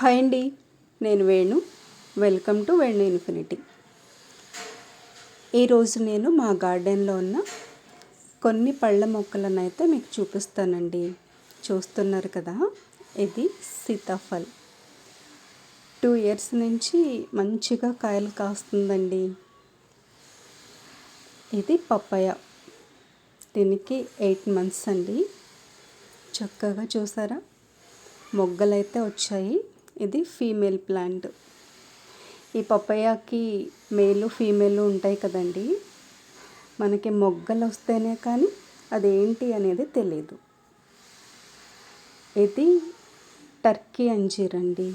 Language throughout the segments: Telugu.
హాయ్ అండి నేను Venu. Welcome to Venu infinity ఈరోజు నేను మా గార్డెన్లో ఉన్న కొన్ని పళ్ళ మొక్కలను అయితే మీకు చూపిస్తానండి. చూస్తున్నారు కదా ఇది సీతాఫల్. టూ ఇయర్స్ నుంచి మంచిగా కాయలు కాస్తుందండి. ఇది పప్పయ దీనికి ఎయిట్ మంత్స్ అండి. చక్కగా చూసారా? మొగ్గలైతే వచ్చాయి. ఇది ఫీమేల్ ప్లాంట్. ఈ పప్పయ్యకి మేలు ఫీమేలు ఉంటాయి కదండి. మనకి మొగ్గలు వస్తేనే కానీ అదేంటి అనేది తెలియదు ఇది టర్కీ అంజీరండి.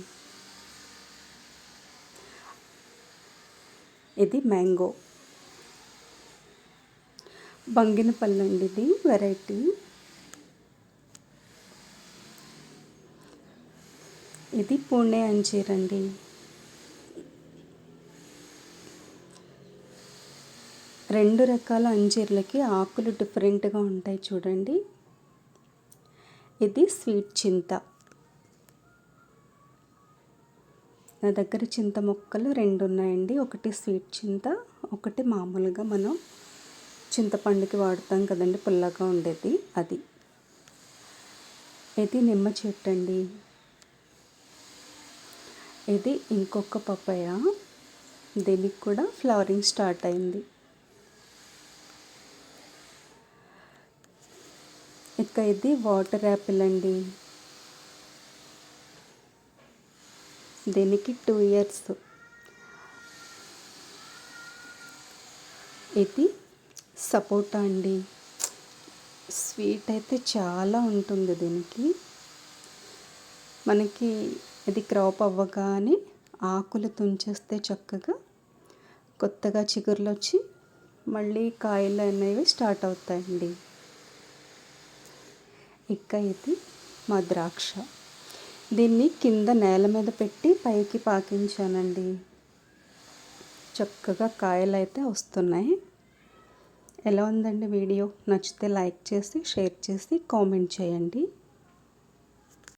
ఇది మ్యాంగో. బంగినపల్లి అండి ఇది వెరైటీ. ఇది పూణే అంజీర్ అండి రెండు రకాల అంజీర్లకి ఆకులు డిఫరెంట్గా ఉంటాయి చూడండి. ఇది స్వీట్ చింత. నా దగ్గర చింత మొక్కలు రెండు ఉన్నాయండి. ఒకటి స్వీట్ చింత ఒకటి మామూలుగా మనం చింతపండుకి వాడుతాం కదండి పుల్లగా ఉండేది అది. ఇది నిమ్మ చెట్టు అండి ఇది ఇంకొక పపాయ. దీనికి కూడా ఫ్లవరింగ్ స్టార్ట్ అయింది. ఇక ఇది వాటర్ యాపిల్ అండి. దీనికి టూ ఇయర్స్. ఇది సపోటా అండి. స్వీట్ అయితే చాలా ఉంటుంది దీనికి. మనకి ఇది క్రాప్ అవ్వగానే ఆకులు తుంచేస్తే చక్కగా కొత్తగా చిగురులు వచ్చి మళ్ళీ కాయలు అనేవి స్టార్ట్ అవుతాయండి. ఇక ఇది మా ద్రాక్ష. దీన్ని కింద నేల మీద పెట్టి పైకి పాకించానండి. చక్కగా కాయలు అయితే వస్తున్నాయి. ఎలా ఉందండి వీడియో? నచ్చితే లైక్ చేసి షేర్ చేసి కామెంట్ చేయండి.